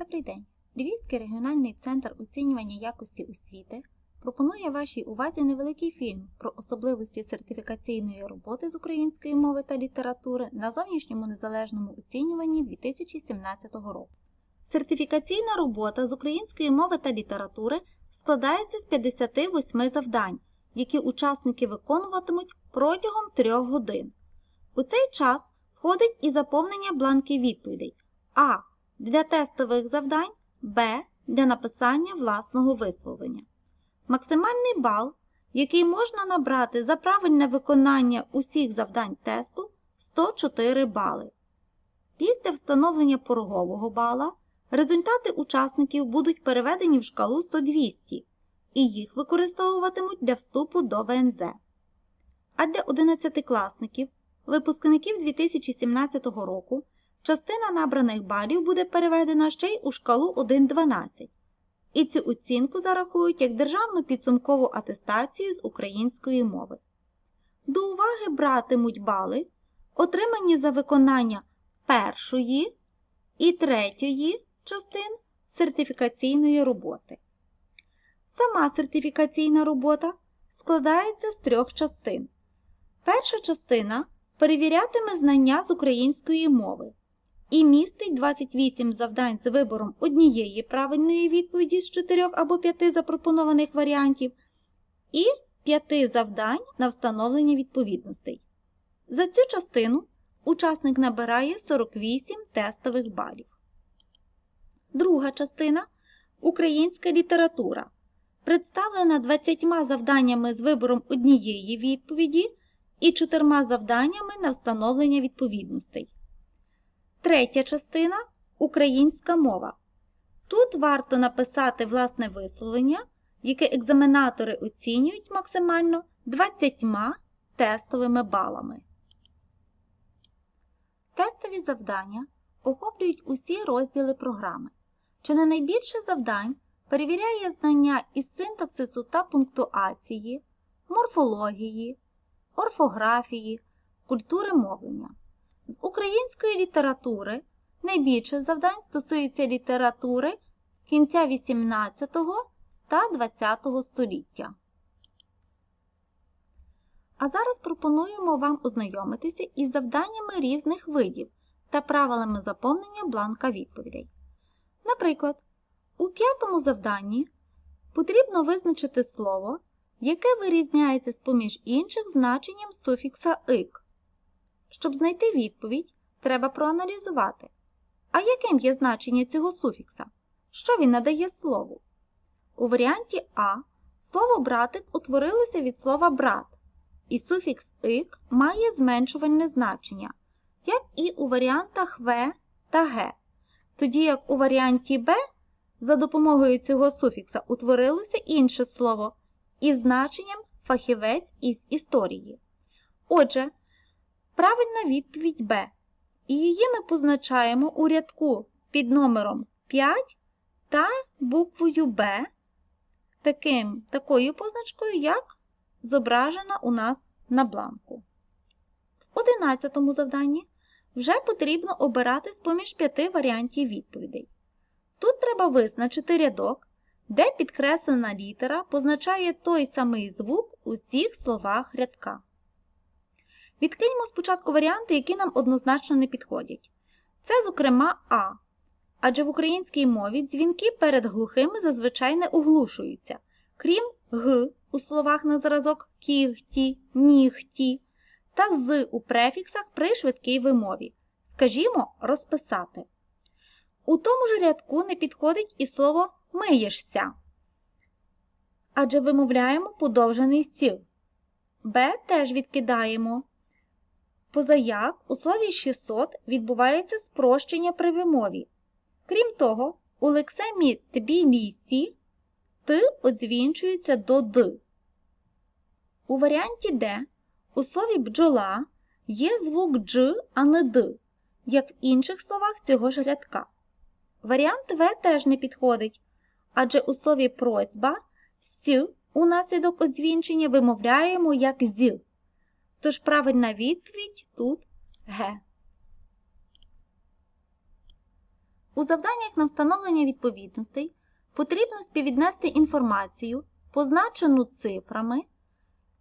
Добрий день! Львівський регіональний центр оцінювання якості освіти пропонує вашій увазі невеликий фільм про особливості сертифікаційної роботи з української мови та літератури на зовнішньому незалежному оцінюванні 2017 року. Сертифікаційна робота з української мови та літератури складається з 58 завдань, які учасники виконуватимуть протягом 3 годин. У цей час входить і заповнення бланків відповідей А для тестових завдань, Б для написання власного висловлення. Максимальний бал, який можна набрати за правильне виконання усіх завдань тесту 104 бали. Після встановлення порогового бала результати учасників будуть переведені в шкалу 100-200 і їх використовуватимуть для вступу до ВНЗ. А для 11-класників, випускників 2017 року, частина набраних балів буде переведена ще й у шкалу 1-12, і цю оцінку зарахують як державну підсумкову атестацію з української мови. До уваги братимуть бали, отримані за виконання першої і третьої частин сертифікаційної роботи. Сама сертифікаційна робота складається з трьох частин. Перша частина перевірятиме знання з української мови і містить 28 завдань з вибором однієї правильної відповіді з 4 або 5 запропонованих варіантів і 5 завдань на встановлення відповідностей. За цю частину учасник набирає 48 тестових балів. Друга частина українська література. Представлена 20 завданнями з вибором однієї відповіді і 4 завданнями на встановлення відповідностей. Третя частина українська мова. Тут варто написати власне висловлення, яке екзаменатори оцінюють максимально 20 тестовими балами. Тестові завдання охоплюють усі розділи програми. Чи не найбільше завдань перевіряє знання із синтаксису та пунктуації, морфології, орфографії, культури мовлення. З української літератури найбільше завдань стосується літератури кінця XVIII та ХХ століття. А зараз пропонуємо вам ознайомитися із завданнями різних видів та правилами заповнення бланка відповідей. Наприклад, у п'ятому завданні потрібно визначити слово, яке вирізняється з поміж інших значенням суфікса ик. Щоб знайти відповідь, треба проаналізувати. А яким є значення цього суфікса? Що він надає слову? У варіанті А слово братик утворилося від слова брат, і суфікс ик має зменшувальне значення, як і у варіантах В та Г. Тоді як у варіанті Б за допомогою цього суфікса утворилося інше слово із значенням фахівець із історії. Отже, правильна відповідь Б. І її ми позначаємо у рядку під номером 5 та буквою Б, таким, такою позначкою, як зображена у нас на бланку. В 11 завданні вже потрібно обирати з поміж п'яти варіантів відповідей. Тут треба визначити рядок, де підкреслена літера позначає той самий звук у всіх словах рядка. Відкиньмо спочатку варіанти, які нам однозначно не підходять. Це, зокрема, А. Адже в українській мові дзвінки перед глухими зазвичай не оглушуються, крім Г у словах на зразок кігті, нігті та з у префіксах при швидкій вимові. Скажімо, розписати. У тому ж рядку не підходить і слово миєшся. Адже вимовляємо подовжений сіл. Б теж відкидаємо. Позаяк у слові 600 відбувається спрощення при вимові. Крім того, у лексемі Тбілісі Т одзвінчується до Д. У варіанті Д у слові бджола є звук Дж, а не Д, як в інших словах цього ж рядка. Варіант В теж не підходить, адже у слові просьба С унаслідок одзвінчення вимовляємо як з. Тож правильна відповідь тут Г. У завданнях на встановлення відповідностей потрібно співвіднести інформацію, позначену цифрами,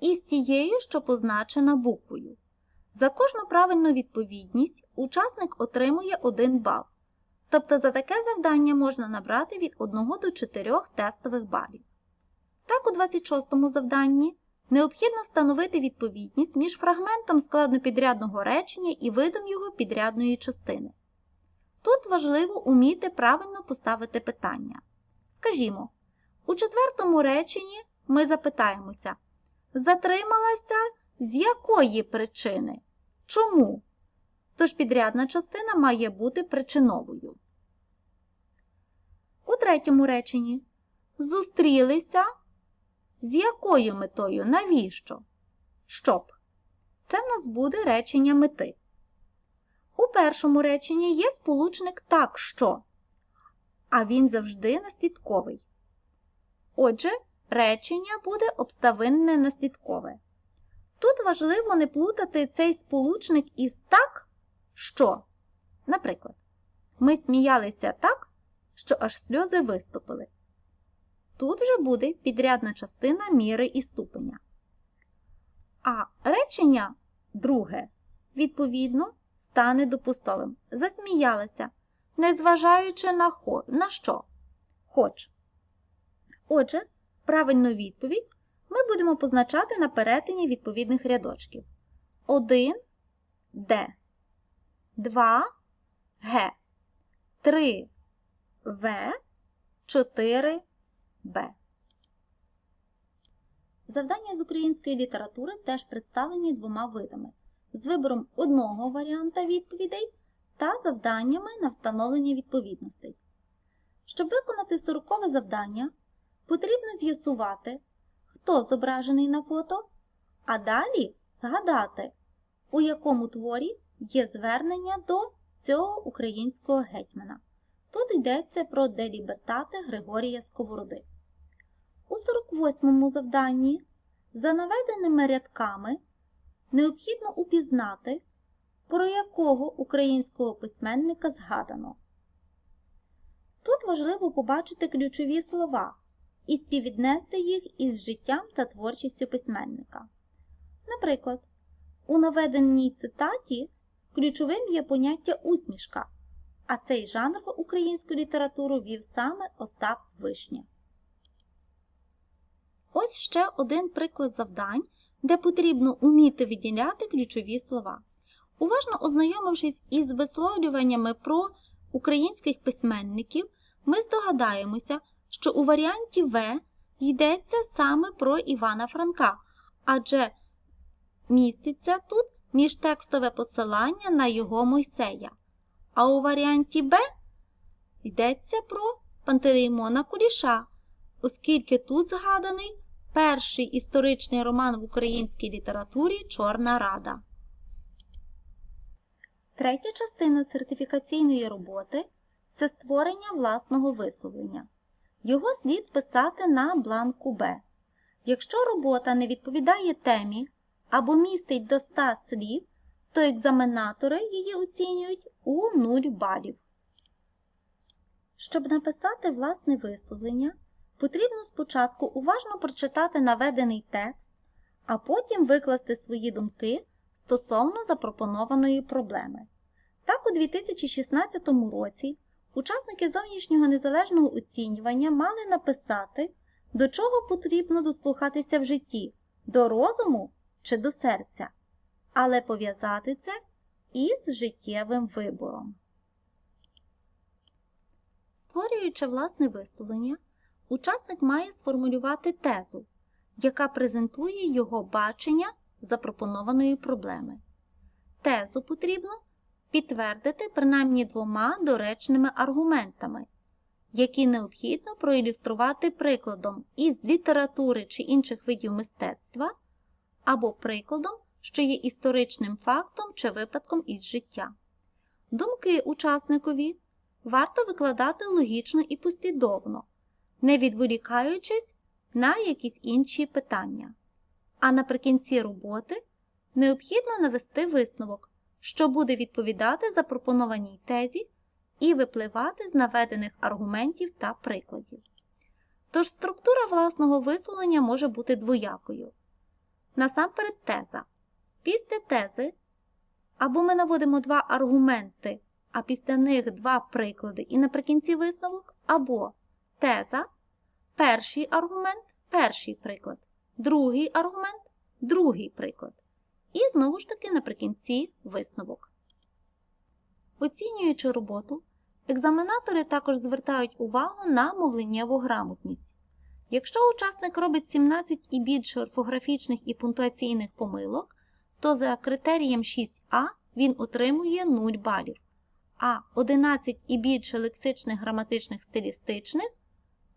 із тією, що позначена буквою. За кожну правильну відповідність учасник отримує 1 бал. Тобто за таке завдання можна набрати від 1 до 4 тестових балів. Так, у 26 завданні необхідно встановити відповідність між фрагментом складнопідрядного речення і видом його підрядної частини. Тут важливо уміти правильно поставити питання. Скажімо, у четвертому реченні ми запитаємося, затрималася з якої причини? Чому? Тож підрядна частина має бути причиновою. У третьому реченні зустрілися з якою метою? Навіщо? Щоб. Це в нас буде речення мети. У першому реченні є сполучник так що, а він завжди наслідковий. Отже, речення буде обставинне наслідкове. Тут важливо не плутати цей сполучник із так, що. Наприклад, ми сміялися так, що аж сльози виступили. Тут вже буде підрядна частина міри і ступеня. А речення друге, відповідно, стане допустовим. Засміялася, незважаючи на, хо, на що? Хоч. Отже, правильну відповідь ми будемо позначати на перетині відповідних рядочків. 1 Д, 2 Г, 3 В, 4 Б. Завдання з української літератури теж представлені двома видами з вибором одного варіанта відповідей та завданнями на встановлення відповідностей. Щоб виконати сорокове завдання, потрібно з'ясувати, хто зображений на фото, а далі згадати, у якому творі є звернення до цього українського гетьмана. Тут йдеться про делібертати Григорія Сковороди. У 48-му завданні за наведеними рядками необхідно упізнати, про якого українського письменника згадано. Тут важливо побачити ключові слова і співвіднести їх із життям та творчістю письменника. Наприклад, у наведеній цитаті ключовим є поняття усмішка, а цей жанр в українську літературу вів саме Остап Вишня. Ось ще один приклад завдань, де потрібно уміти виділяти ключові слова. Уважно ознайомившись із висловлюваннями про українських письменників, ми здогадаємося, що у варіанті В йдеться саме про Івана Франка, адже міститься тут міжтекстове посилання на його Мойсея. А у варіанті Б йдеться про Пантелеймона Куліша, оскільки тут згаданий перший історичний роман в українській літературі Чорна Рада. Третя частина сертифікаційної роботи це створення власного висловлення. Його слід писати на бланку Б. Якщо робота не відповідає темі або містить до 100 слів, то екзаменатори її оцінюють у 0 балів. Щоб написати власне висловлення, потрібно спочатку уважно прочитати наведений текст, а потім викласти свої думки стосовно запропонованої проблеми. Так, у 2016 році учасники зовнішнього незалежного оцінювання мали написати, до чого потрібно дослухатися в житті до розуму чи до серця, але пов'язати це із життєвим вибором. Створюючи власне висловлення, учасник має сформулювати тезу, яка презентує його бачення запропонованої проблеми. Тезу потрібно підтвердити принаймні двома доречними аргументами, які необхідно проілюструвати прикладом із літератури чи інших видів мистецтва, або прикладом, що є історичним фактом чи випадком із життя. Думки учасникові варто викладати логічно і послідовно, не відволікаючись на якісь інші питання. А наприкінці роботи необхідно навести висновок, що буде відповідати запропонованій тезі і випливати з наведених аргументів та прикладів. Тож структура власного висловлення може бути двоякою. Насамперед теза. Після тези або ми наводимо два аргументи, а після них два приклади і наприкінці висновок, або теза, перший аргумент, перший приклад, другий аргумент, другий приклад. І знову ж таки наприкінці висновок. Оцінюючи роботу, екзаменатори також звертають увагу на мовленнєву грамотність. Якщо учасник робить 17 і більше орфографічних і пунктуаційних помилок, то за критерієм 6А він отримує 0 балів, а 11 і більше лексичних, граматичних, стилістичних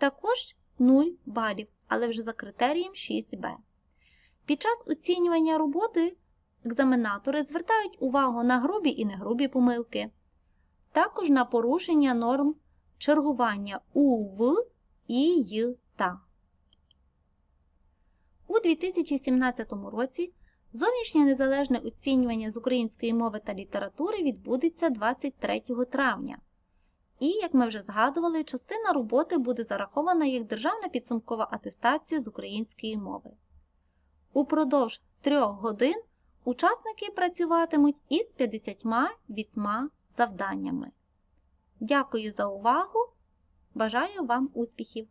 також 0 балів, але вже за критерієм 6Б. Під час оцінювання роботи екзаменатори звертають увагу на грубі і негрубі помилки, також на порушення норм чергування у, в, і, й, та. У 2017 році зовнішнє незалежне оцінювання з української мови та літератури відбудеться 23 травня. І, як ми вже згадували, частина роботи буде зарахована як державна підсумкова атестація з української мови. Упродовж трьох годин учасники працюватимуть із 58 завданнями. Дякую за увагу! Бажаю вам успіхів!